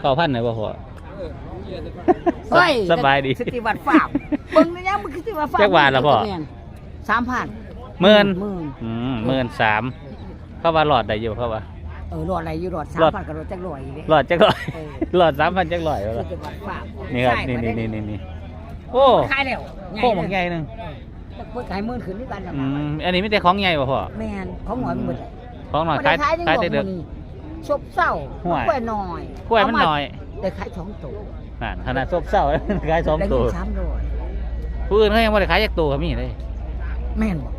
เก้าพันไหนบ่พอเฮ้ยสบายดีสติวัดฝาบเบิ่งนี่ยังมึงสติวัดฝาบจักบาทละพ่อสามพันหมื่นหมื่นอืมหมื่นสามเข้าว่าหลอดได้อยู่เข้าว่าเออรอดอะไรอยู่รอดสามรอดพันกับรอดจักรอยอยู่ดิหลอดจักร้อยเออหลอดสามพันจักร้อยสวะติวัดฝาบนี่ครับใช่นี่มานี่ได้นี่นี่นี่โอ้ขายแล้วโค้งบางใหญ่หนึ่ง เพิ่นขายหมื่นขึ้นด้วยกันนะอืมอันนี้ไม่ได้ของใหญ่ป่ะพ่อแม่นของหอยมันหมดเลยของหน่อยบ่ขายได้ขายขายแต่เด็กนี่ซบเศร้าห่วยกล้วยน้อยกล้วยมันเาาหน่อยได้ขายสองตัวนั่นขนาดซบเศร้าขายสองได้ตัวเงินสามร้อยผู้อื่นเขายังไม่ได้ขายจากตัวเขามีเลยแม่นบ่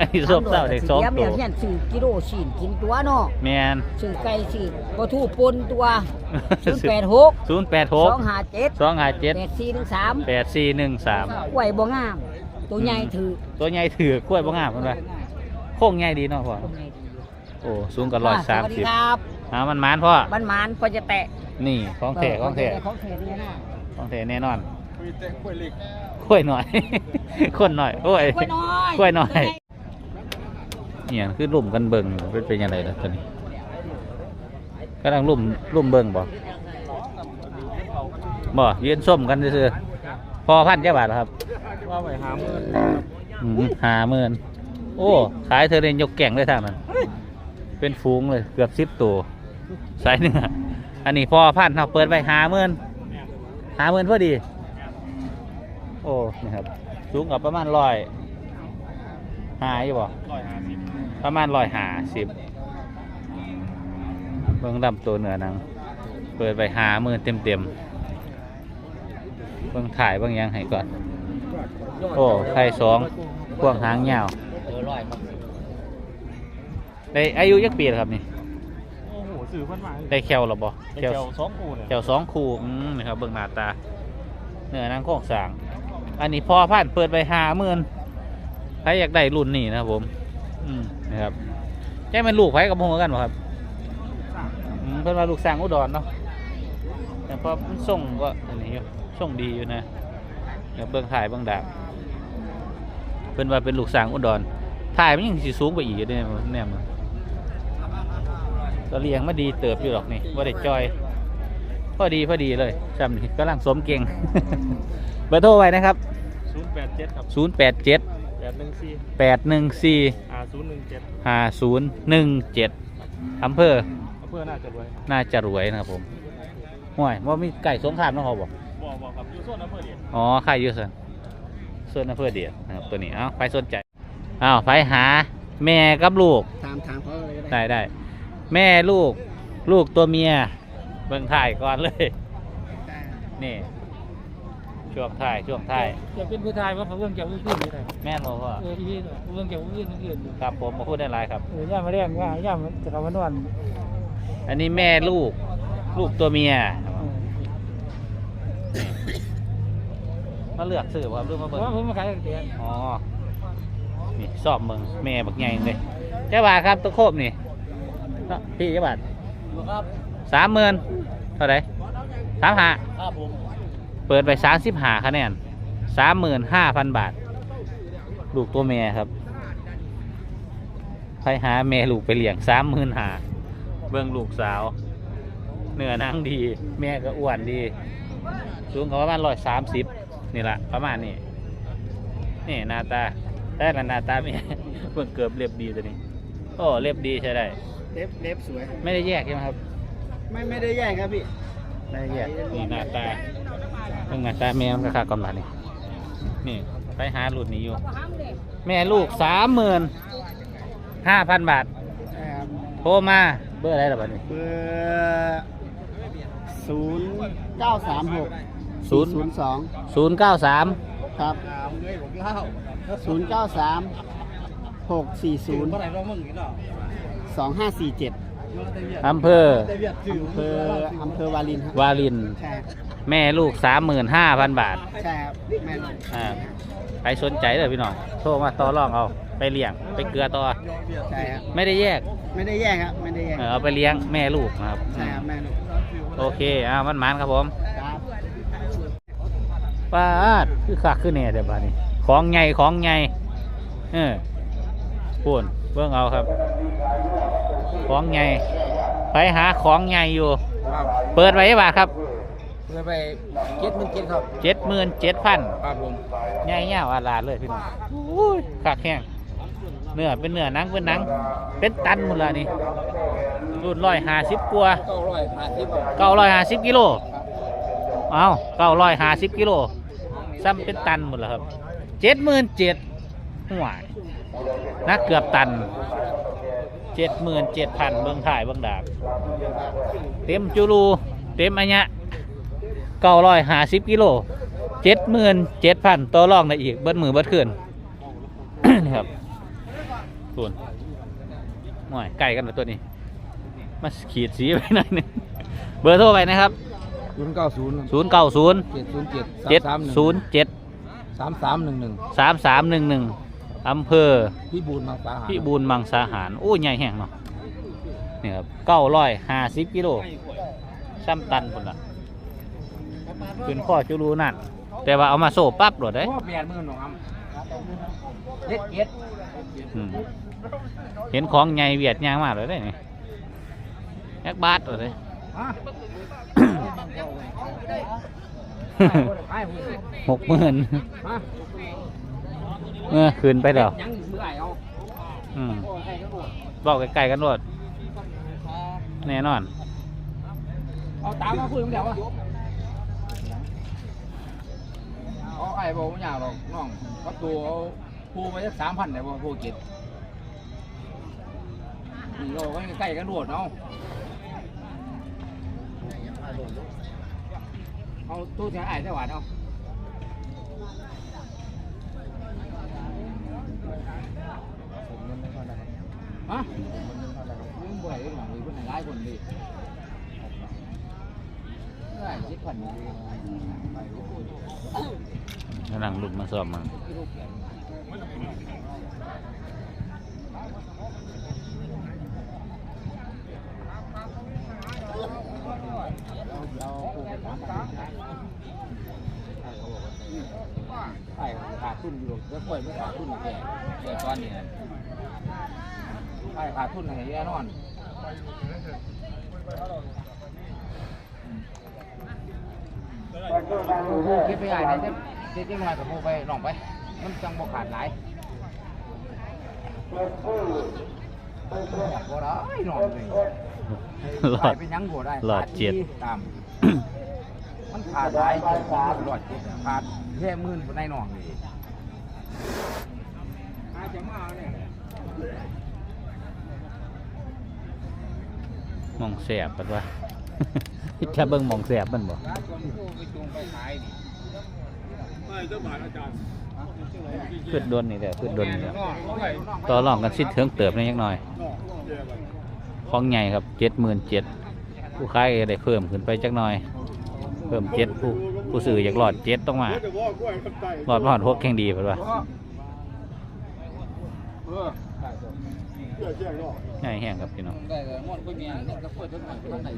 อันนี้ซบเศร้าเด็กสองเดี๋ยวตัเมีวยเฮียนซื้อกิโลชิ้นกินตัวเนาะแมนซื้อไก่ซื้อปลาทูปนตัวศูนย์แปดหกศูนย์แปดหกสองห้าเจ็ดสองห้าเจ็ดแปดสี่หนึ่งสามแปดสี่หนึ่งสามกล้วยบ่งาม ตัวใหญ่ถือตัวใหญ่ถือกล้วยบ้างามมันไปโค้งใหญ่ดีเนาะพ่อตัวใหญ่ถือโอ้สูงกับร้อยสามสวัสสิดีบครับหามันหมานพ่อบ้านหมานพอจะแตะนี่ของแท้ของแท้ของแท้เนี่ยนะของแท้แน่นอนกล้วยหน่อย คนหน่อยโอ้ย กล้วยน้อยกล้วยน้อย เนี่ยคือลุ่มกันเบิ่งเป็นเป็นยังไงล่ะตอนนี้กำลังลุ่มลุ่มเบิ่งบ่บ่ยืนส้มกันซื่อๆ พอพันเจ้าบาทเหรอครับว่าไปหาเมื่ออืมหาเมินโอ้ ขายเธอเรนยกแก่งเลยทางนั้นเป็นฟูงเลยเกือบสิบตัวสายเนื้ออันนี้พอพันเราเปิดไปหาเมินหาเมินพอดี โอ้นี่ครับสูงกับประมาณร้อยหาอยู่บ่ร้อยห้าสิบประมาณร้อยหาสิบเบิ่งดำตัวเหนือหนังเปิดไปหาเมินเต็มเต็มๆ เบิ่งถ่ายเบิ่งหยังให้ก่อน โอ้ไข่สองพวงหางยาวเออร้อยครับได้อายุยักปีแล้วครับนี่โอ้โหสื่อเพันมาได้แควหรอบ่เจ้าสองคู่เนี่ยแควสองคูอืมนี่ครับเบิ่งหน้าตาเนื้อหนังโครงสร้าง อันนี้พอพันเปิดไปหาหมื่นใครอยากได้รุ่นนี้นะครับผมอืมนะครับแจ้เป็นลูกไผกับพงกันบ่ครับอืมเพิ่นว่าลูกสร้างอุดรเนาะ แต่พอมันส่งก็อันนี้อยู่ส่งดีอยู่นะเดี๋ยวเบิ่งถ่ายเบิ่งดาบเพิ่นว่าเป็นลูกสร้างอุดรถ่ายมันยังสิสูงไปอีกอยู่เด้เนี่ยมันก็เลี้ยงมาดีเติบอยู่หรอกนี่ว่าได้จอยพอดีพอดีเลยจำนี่กำลังสมเก่งเบอร์โทรไว้นะครับศูนย์แปดเจ็ดครับ 0 8 7แปดหนึ่งสี่8 1 4อ่าศูนย์หนึ่งเจ็ด5 0 1 7อำเภออำเภอน่าจะรวยน่าจะรวยนะครับผม ห่วยว่ามีไก่สงครามเนาะเขาบอกบอกบอกครับอยู่โซนอำเภอเดียดอ๋อไข่อยูสันส่วนอำเภอเดียดนะครับตัวนี้เอ้าไปสนใจอ้าวไปหาแม่กับลูกถามถามเขาเลยก็ได้ได้แม่ลูกลูกตัวเมียเบิ่งถ่ายก่อนเลยนี่ช่วงถ่ายช่วงถ่ายจะเป็นผู้ชายว่าเขาเรื่องเกี่ยวกับผู้หญิงเลยแม่นบ่พ่อเออที่เรื่องเกี่ยวกับผู้หญิงอื่นครับผมมาพูดได้หลายครับเออย่ามาเรียกว่าย่ามันจะเขามานวดอันนี้แม่ลูก ลูกตัวเมียมาเลือกซื้อบ่ครับหรือมาเพเบิ่ราะงว่าผมมาขายก๋วยเตี๋ยวอ๋อนี่สอบเมืองแม่บักใหญ่เลยเจ้าบาทครับตัวโคบนี่เนาะพี่เจ้าบาทครับสามหมื่นเท่าไหร่สามห้าครับผมเปิดไปสามสิบห้าคะแนนสามหมื่นห้าพันบาท ลูกตัวแม่ครับใครหาแม่ลูกไปเลี้ยงสามหมื่นหาเบื้องลูกสาว เนื้อหนังดี แม่ก็อ้วนดี สูงเขาประมาณร้อยสามสิบนี่แหละประมาณนี้นี่หน้าตาแต่ละหน้าตาแม่เบิ่งเกือบเรียบดีตัวนี้ โอ้เรียบดีใช่ได้ เล็บเล็บสวย ไม่ได้แยกใช่ไหมครับ ไม่ไม่ได้แย่งครับพี่ไม่ได้แยกนี่หน้าตาเบิ่งหน้าตาแม่มันก็ค่ากำลังนี่นี่ ไปหาหลุดนี้อยู่ แม่ลูกสามหมื่นห้าพันบาท โทรมาเบอร์อะไรล่ะบัดนี้เบอร์ ศูนย์เก้าสามหกศูนย์ศูนย์สองศูนย์เก้าสามครับศูนย์เก้าสามหกสี่ศูนย์สองห้าสี่เจ็ดอำเภออำเภออำเภอวาลินครับวาลิน ใช่ครับแม่ลูกสามหมื่นห้าพันบาท ใช่ครับแม่นอ่าใครสนใจเลยพี่น้อง โทรมาต่อรองเอา ไปเลี้ยงไปเกลือต่อใช่ครับไม่ได้แยกไม่ได้แย่งครับไม่ได้แย่งเออเอาไปเลี้ยงแม่ลูกนะครับใช่ครับแม่ลูกโอเคอ่ามันมันๆครับผมครับป้าดคือคักคือเนี่ยเดี๋ยวบ้านี้ ของใหญ่ของใหญ่เออพูนเบเบิ่งเอาครับ ของใหญ่ไปหาของใหญ่อยู่ ครับเปิดไว้ว่าครับเพื่อไปเจ็ดหมื่นเจ็ดครับเจ็ดหมื่นเจ็ดพันครับผมใหญ่เงี้ยอาลาดเลยพี่น้องอุ้ยขากแห้ง เนื้อเป็นเนื้อหนังเป็นหนัง เป็นตันหมดและนี่รุ่นร้อยห้าสิบกว่าเก้าร้อยห้าสิบเก้าร้อยห้าสิบกิโลเอาเก้าร้อยห้าสิบกิโลซ้ำเป็นตันหมดล้วครับเจ็ดหมื่นเจ็ดห่วยนักเกือบตันเจ็ดหมื่นเจ็ดพันเบื้องถ่ายเบื้องดาบเต็มจูรูเต็มอันเนี้ยเก้าร้อยห้าสิบกิโลเจ็ดหมื่นเจ็ดพันต่อรองได้อีกเบิ้มือเบิ้คืนนี่ครับ ส่วนหน่อยไก่กันเลยตัวนี้ มาขีดสีไปหน่อยหนึงเบอร์โทรไปนะครับ ศูนย์เก้าศูนย์ศูนย์เก้าศูนย์เจ็ดศูนย์เจ็ดเจ็ดสามศูนย์เจ็ดสามสามหนึ่งหนึ่งสามสามหนึ่งหนึ่งอำเภอพี่บูลมังสาหารพิบูลมังสาหาร โอ้ยใหญ่แห้งเนาะนี่ครับเก้าร้อยห้าสิบกิโลซ้ำตันคนละขึ้นข้อจุรูนั่นแต่ว่าเอามาโซ่ปั๊บโหลดได้ พ่อเปลี่ยนมือหนูครับเจ็ดเจ็ดอืม เห็นของใหญ่เวียดยางมากเลยได้นี่แอกบาทโหลดได้ฮะไอ้หุ่นหกหมื่นฮะเมื่อคืนไปแล้วยังเมื่อไหร่เอาอืมบอกไกลๆกันโหลดแน่นอน เอาตามมาคุยกันเดี๋ยววะเอาไอ้บอกไม่อยากหรอกน้องก็ตัวเอาพูไปสักสามพันได้บ่พูเจ็ด นี่เราก็ใกล้กันโดดเอาเอาตู้เสียไอ้ได้หวานเอาฮะมึงบ่อยหน่อยคนไหนร้ายคนดีได้เจ็ดพันอนกำลังลุกมาสอบมั นไอ้ขาดทุนอยู่แล้วปล่อยไม่ขาดทุนแก่แก่ตอนนี้ไอ้ขาดทุนไหนแน่นอนผู้คิดไปใหญ่ไหนจะจะจะมากับผู้ไปลองไป มันจังบ่ขาดหลาย บ่ได้นอนเลยหลอดเป็นยังบ่ได้หลอดเจ็ดตามมันขาดหลายหลอดเจ็ดขาดแค่หมื่นบนในหนองเลยอาจะมาเนี่ยมองแสบปัดว่าถ้าเบิ่งมองแสบมันบ่ร้านชวนผู้ไปจูงไปขาย นี่ขึ้นดนนี่แหละขึ้นดนนี่แหละต่อรองกันสิ้นเทิงเติบในยักหน่อยของใหญ่ครับเจ็ดหมื่นเจ็ดผู้ขายก็ได้เพิ่มขึ้นไปจักหน่อย เพิ่มเจ็ดผู้ผู้ซื้ออยากหลอดเจ็ดต้องมาหลอดมาหอดพวกแข่งดีปัดว่าเออใหญ่แห้งครับพี่น้อง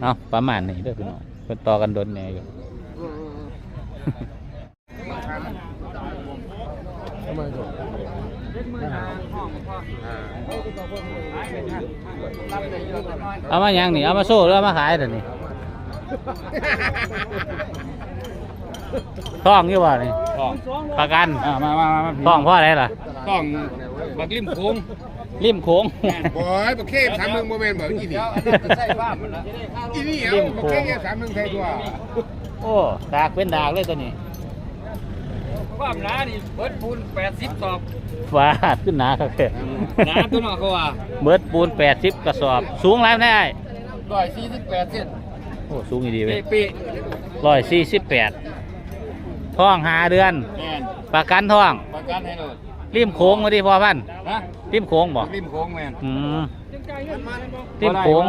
เออาประมาณนี้ด้อพี่น้องเป็นต่อกันดนแหน่อยู่ เอามายังนี่ เอามาโซ่หรือเอามาขายเดี๋ยวนี้ท่องอยู่ว่านี่ต้องประกันอ่ามามามาท่องเพราะอะไรล่ะต้องบักริมโค้งริมโค้งบอยบักเข้สามเมืองโมเมนต์บอกอีนี่ใส่บ้านมันนะอีนี่เอาบักเข้สามเมืองไทยตัวโอ้ดากเป็นดากเลยตัวนี้ ความหนานี่เบิดปูน80ตอบฟ้าขึ้นหนาครับแค่หนาตัวหน่อเขาว่าเบิดปูนแปดสิบกระสอบ สูงแล้วได้148เซนโอ้สูงอีดีเว้ยเป๊ะร้อยสี่สิบแปดท่องหาเดือนๆแม่นประกันท่องประกันให้เลยริมโค้งมาดิพ่อพันธุ์นะริมโค้งบ่ริมโค้งแม่นอืมริมโค้ง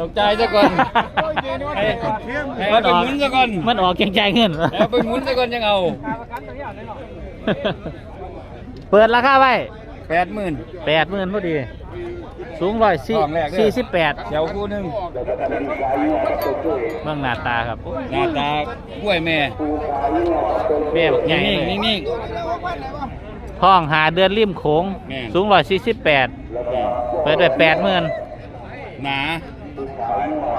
ตกใจซะก่อนให้ให้เอาไปหมุนซะก่อนมันออกเกรงใจเงิน แล้วไปหมุนซะก่อนยังเอา เปิดราคาไว้80,000แปดหมื่นพอดี สูงร้อยสี่ทองแรกเด้อสี่สิบแปดเดี๋ยวคู่หนึงเบื้องหน้าตาครับหน้าตากล้วยแม่แม่บักใหญ่นิ่งเลยๆนิ่งท้องหาเดือนริมโขงแม่นสูงร้อยสี่สิบแปดเปิดด้วยแปดหมื่นหนา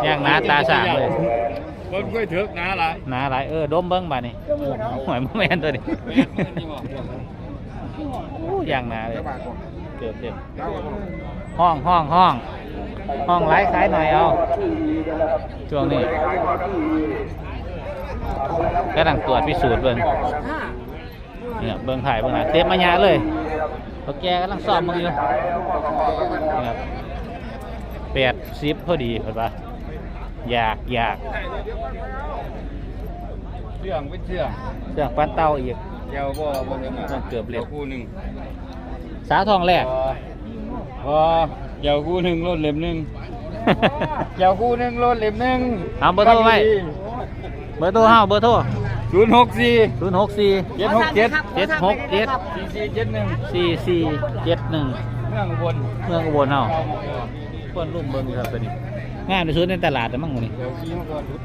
ย่างหนาตาสางเลย คนเคยเถึกหนาหลายหนาหลายเออดมเบิ้งบานี่หวยแมนตัวนี้โอ้ย่างหนาเลยเกือบเต็มห้องห้องห้องห้องไลฟ์ขายหน่อยเอาช่วงนี้กำลังตรวจพิสูจน์เบิ้งเนี่ยเบิ้งถ่ายเบิ้งหนาเต็มมายาเลยพวกแกกำลังสอบมึงอยู่แปดสิบพอดีเห็นปะ อยากอยากเชื่องเป็นเชื่องเครื่องปั้นเต้าอีก เจ้าบ่บ่ถึงต้องเกือบเล็บคู่หนึ่งสาทองแรก พอเจ้าคู่หนึ่งรถเล็บหนึ่งเจ้าคู่หนึ่งรถเล็บหนึ่งเอาเบอร์โทรไว้ เบอร์โทรเฮาเบอร์โทรศูนย์หกสี่ศูนย์หกสี่เจ็ดหกเจ็ดเจ็ดหกเจ็ดสี่สี่เจ็ดหนึ่งสี่สี่เจ็ดหนึ่งเมืองอุบลเมืองอุบลเฮาเพิ่นรุ่มเบิ่งอยู่ครับตัวนี้ งานไปซื้อในตลาดแต่มั่งมื้อนี้เดี๋ยวขี่มาก่อนชุด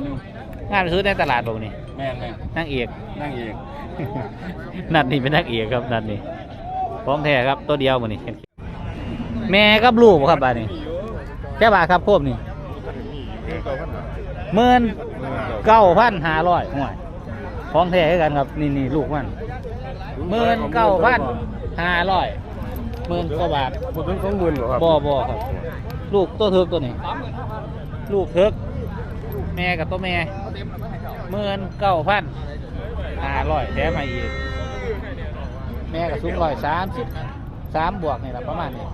หนึ่งงานไปซื้อในตลาดบ่มื้อนี้แม่นแม่นนางเอก นั่งเอกนัดนี้เป็นนางเอกครับนัดนี้ของแท้ครับตัวเดียวมื้อนี้แม่กับลูกบ่ครับบาดนี้แค่บาทครับโคบนี่หมื่นเก้าพันห้าร้อยห่วยของแท้คือกันครับนี่นี่ลูกมันหมื่นเก้าพันห้าร้อยหมื่นกว่าบาทผมเป็นสองหมื่นเหรอครับบ่บ่ครับ ลูกตัวเถิกตัวนี้ ลูกเถิกแม่กับตัวแม่หมื่นเก้าพันห้าร้อยแถมมาอีก แม่กับสูงร้อยสามสิบสามบวกนี่แหละประมาณนี้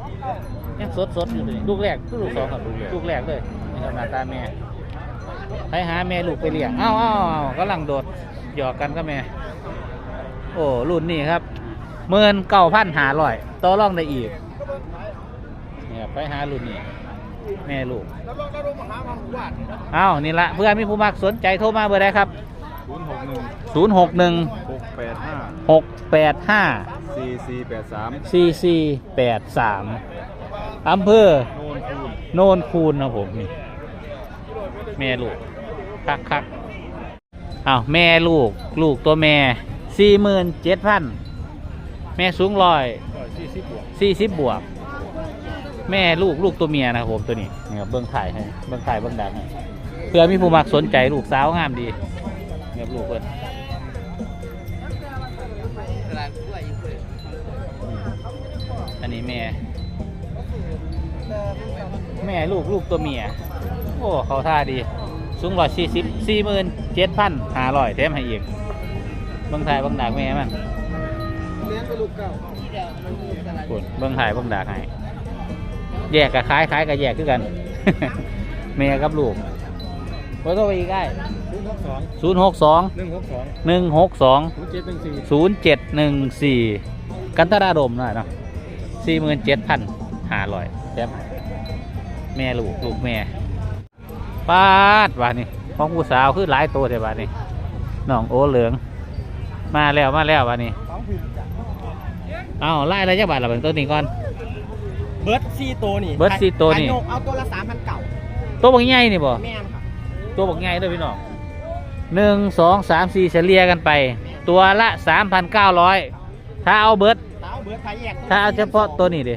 ยังสดสดๆอยู่เลยลูกแรกลูกสองครับลูกแรกเลยนี่ครับหน้าตาแม่ไปหาแม่ลูกไปเลี้ยงเอ้าเอ้าเอ้ากำลังโดดหยอกกันก็แม่ โอ้รุ่นนี้ครับหมื่นเก้าพันห้าร้อยต่อรองได้อีกเนี่ยไปหารุ่นนี้ แม่ลูกเอ้านี่ละเพื่อนมีผู้มักสนใจโทรมาเบอร์ใดครับ ศูนย์หกหนึ่งศูนย์หกหนึ่งหกแปดห้าหกแปดห้าสี่สี่แปดสามสี่สี่แปดสามอำเภอ โนนคูณโนนคูนนะผมนี่แม่ลูก คักคักอ้าวแม่ลูก ลูกตัวแม่สี่หมื่นเจ็ดพันแม่สูงร้อยสี่สิบบวกสี่สิบบวก แม่ลูกลูกตัวเมียนะครับผมตัวนี้นี่ครับเบื้องถ่ายให้เบื้องถ่ายเบื้องดังให้เพื่อมีผู้มักสนใจลูกสาวงามดีเงียบลูกเพิ่นอันนี้แม่ แม่ลูกลูกตัวเมีย โอ้เขาท่าดีสูงร้อยสี่สิบสี่หมื่นเจ็ดพันห้าร้อยแถมให้อีกเบิ้องถ่ายเบิ้องดากแม่มันเลี้ยงเป็นลูกเก่าเบิ้งถ่ายเบิ้องดากให้ แยกกับคล้ายคล้ายกับแยกคือกันแม่กับลูกเบอร์โทรไปอีกได้ศูนย์หกสองศูนย์หกสองหนึ่งหกสองหนึ่งหกสองศูนย์เจ็ดหนึ่งสี่ศูนย์เจ็ดหนึ่งสี่กันตราดมหน่อยเนาะสี่หมื่นเจ็ดพันห้าร้อยแถมให้แม่ลูกลูกแม่ปาดวานี่ของผู้สาวคือหลายตัวแต่วานี่น้องโอเหลือง มาแล้วมาแล้ววานี่เอาไล่อะไรจักบาทละเบิ่งตัวนี้ก่อน เบิร์ดซีโตวนี่เบิร์ดซีโตวนี่ ขายกเอาตัวละสามพันเก่าตัวบักใหญ่นี่บ่แม่นครับตัวบักใหญ่เด้วยพี่น้องหนึ่งสองสามสี่เฉลี่ยกันไป ตัวละสามพันเก้าร้อยถ้าเอาเบิร์ดถ้าเอาเบิร์ดขายแยกถ้าเอาเฉพาะตัวนี้ดิ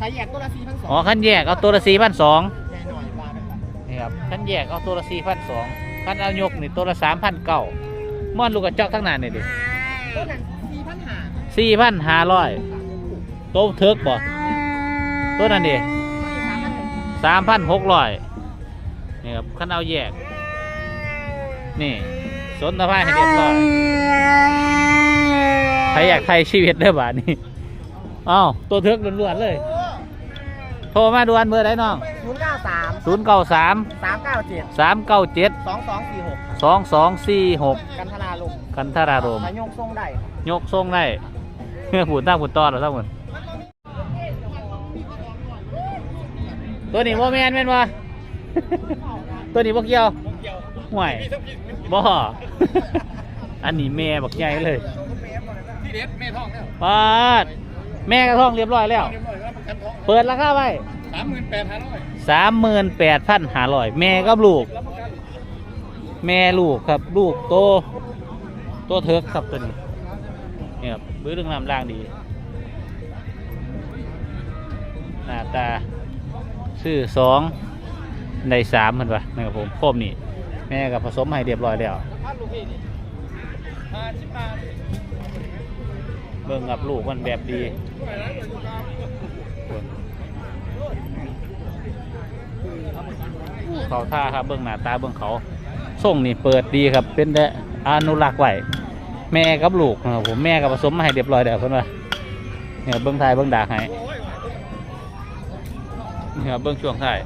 ขายแยกตัวละสี่พันสองอ๋อขั้นแยกเอาตัวละสี่พันสองแน่นอนว่าแบบนั้นนี่ครับขั้นแยกเอาตัวละสี่พันสองขั้นเอายกนี่ตัวละสามพันเก้าม่อนลูกกระจอกทั้งนั้นนี่ดิตัวนั้นสี่พันห้าสี่พันห้าร้อยตัวเทิกบ่ ตัวนั้นดิสามพันหกร้อยนี่ครับขั้นเอาแยก นี่สนตะไคร้ให้เรียบร้อยใครอยากไทยชีวิตได้บ่านี่อ้าวตัวเทิกล้วนๆเลย โทรมาด่วนเบอร์ไหนน้องศูนย์เก้าสามศูนย์เก้าสามสามเก้าเจ็ดสามเก้าเจ็ดสองสองสี่หกสองสองสี่หกกันทนาลงกันทารารมขายกทรงได้ครับยกทรงได้เพื่อผูดตั้งผูดตอดหรอทั้งหม ตัวนี้บ่แมนแม่นวะ ตัวนี้บ่เกี่ยวห่วยบ่อันนี้แม่บักใหญ่เลยที่เด็ดแม่ท้องแล้วปาดแม่กระท้องเรียบร้อยแล้วเรียบร้อยแล้วประกันท้องเปิดราคาไว้สามหมื่นแปดห้าร้อยสามหมื่นแปดพันห้าร้อยแม่กับลูก แม่ลูกครับลูกโตโตเทิกครับตัวนี้นี่ครับบื้อเรื่องน้ำล่างดีหน้าตา ซื้อสองในสามมันวะนะครับผมโคมนี่ แม่กับผสมให้เรียบร้อยแล้วเบิ่งกับลูกมันแบบดีเขาท่าครับเบิ่งหน้าตาเบิ่งเขาส่งนี่เปิดดีครับ เป็นแต่อนุรักษ์ไว้แม่กับลูกนะครับผมแม่กับผสมมาให้เรียบร้อยแล้วเพิ่อนว่าเนี่ยเบิ่งทยเบิ่งดาให้ นี่ครับเบิ่งช่วงท้าย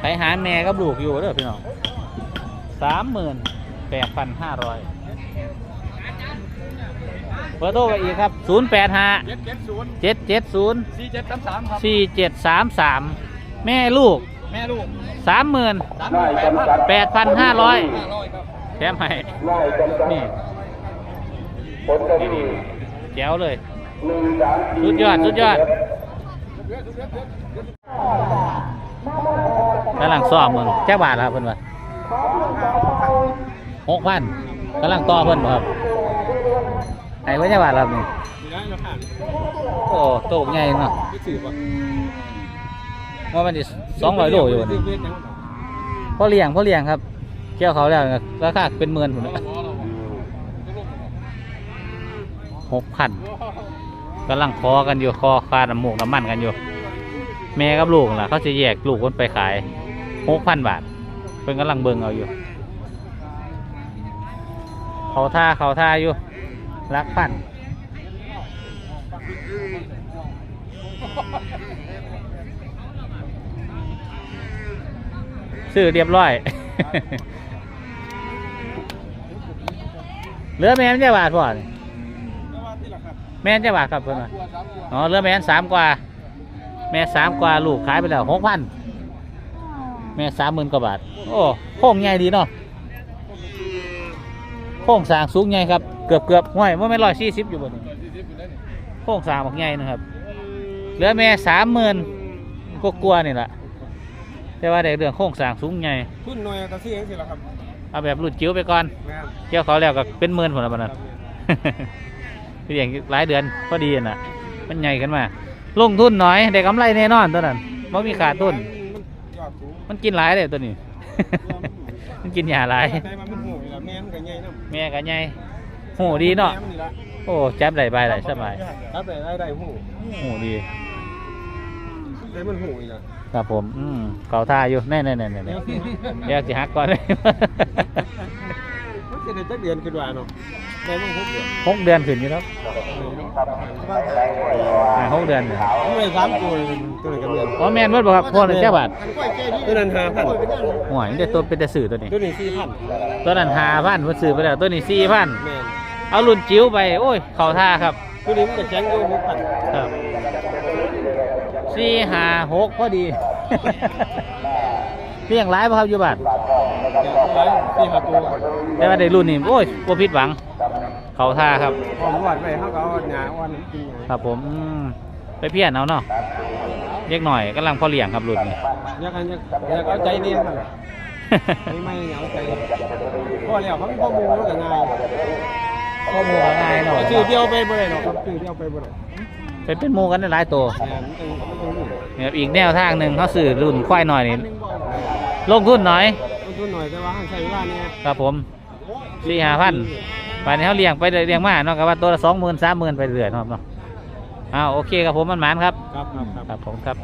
ไปหาแม่กับลูกอยู่เด้อพี่น้องสามหมื่นแปดพันห้าร้อยเบอร์โทรไปอีกครับศูนย์แปดห้าเจ็ดเจ็ดศูนย์เจ็ดเจ็ดศูนย์สี่เจ็ดสามสามครับสี่เจ็ดสามสามแม่ลูกแม่ลูกสามหมื่นสามหมื่นแปดพันแปดพันห้าร้อยห้าร้อยครับแถมให้นี่นี่นี่แจ๋วเลย สุดยอด สุดยอด กำลังซ้อมมึงแจ้าบาทครับเพิ่อนว่าหกพันกำลังต่อเพิ่อนครับไหนว่าจ้าบาทครับนี่นี่นะเราผ่านโอ้โตกใหญ่เนาะว่ามันสองร้อยโลอยู่นี่พ่อเลี้ยงพ่อเลี้ยงครับเกี่ยวเขาแล้วราคาเป็นหมื่นพุ่นะหกพัน กำลังคอกันอยู่คอคาน้ำมูกน้ำมันกันอยู่ แม่กับลูกล่ะเขาจะแยกลูกคนไปขายหกพันบาทเป็นกำลังเบิ่งเอาอยู่ เขาท่าเขาท่าอยู่รักพันซื้อเรียบร้อย เหลือแม่นจะบาทพอ แม่นจะบาทครับเพื่อนว่าอ๋อเหลือแม่นสามกว่า แม่สามกว่าลูกขายไปแล้วหกพันแม่สามหมื่นกว่าบาท โอ้โค้งใหญ่ดีเนาะโค้งสร้างสูงใหญ่ครับเกือบเกือบห้วยว่าไม่ร้อยสี่สิบอยู่บนนี้โค้งสร้างบอกใหญ่นะครับเหลือแม่สามหมื่นก็กลัวาๆนี่แหละแต่ว่าได้เรื่องโค้งสร้างสูงใหญ่ทุนหน่วยกระซี่ยังสิละครับเอาแบบรุ่นจิ๋วไปก่อนแม่เกี่ยวเขาแล้วก็เป็นหมื่นผลละบัดนั้น เป็นอย่างหลายเดือนพอดีน่ะ มันใหญ่ขึ้นมา ลงทุนน้อยได้กำไรแน่นอนตัวนั้นไม่มีขาดทุนยอดสูงมันกินหลายเลยตัวนี้ มันกินยาหลายใครมาเป็นหูแล้วแม่มันก็ใหญ่น้ำแม่ก็ใหญ่หูดีเนาะแม่มันี่ละโอ้จับไหลใบไหลสบายครับแต่ได้ได้หูหูดีได้มันหูอีกละครับผม อืมเขาท่าอยู่ แน่แน่แน่แน่แน่เดี๋ยวจะหักก่อนเลยมัน จะได้จักเดือนขึ้นว่าเนาะได้มันหกเดือนหกเดือนขึ้นอยู่ครับอ่าหกเดือนเนี่ยไม่สามตัวตัวไหนกันเดือนอ๋อแม่นเบิดบ่ครับพวกนั้นเจ้าบาทตัวนั้นห้าพันห่วยนี่ตัวเป็นแต่สื่อตัวนี้ ตัวนี้สี่พันตัวนั้นหาพันเพิ่นซื้อไปแล้วตัวนี้สี่พันแม่นเอารุ่นจิ๋วไปโอ้ย เขาท่าครับตัวนี้มันก็แจ้งอยู่หกพันครับสี่หาหกพอดีเลี้ยงหลายป่ะครับอยู่บ้าน สี่ห้าตัวแต่ว่าได้รุ่นนี้โอ้ยบ่ผิดหวัง เขาท่าครับพอมวดไปเขาก็เอาหญ้าอ่อนกินหญ้าครับผมอืมไปเพี้ยนเอาเนาะเล็กหน่อยกำลังพอเลี้ยงครับรุ่นนี้อยากให้อยากอยากเอาใจเนี่ยมันไม่ไม่เอาใจพอแล้วเขาเป็นข้อมูลมันก็ง่ายข้อมูลง่ายเนาะชื่อเดียวไปบ่ได้หรอกครับชื่อเดียวไปบ่ได้ไปเป็นหมู่กันได้หลายตัวแม่นมันต้องมันต้องรู้เนี่ยอีกแนวทางหนึ่งเขาซื้อรุ่นควายหน่อยนี่ลงทุนหน่อยลง ทุนหน่อยแต่ว่าให้ใช้เวลาเนี่ยครับผมสี่ห้าพันไปนี้เขาเลี้ยงไปเลี้ยงมาเนาะกับว่าตัวละสองหมื่นสามหมื่นไปเรื่อยๆเนาะครับเนาะอ้าวโอเคครับผมมันหมานครับ ครับครับครับครับผมครับ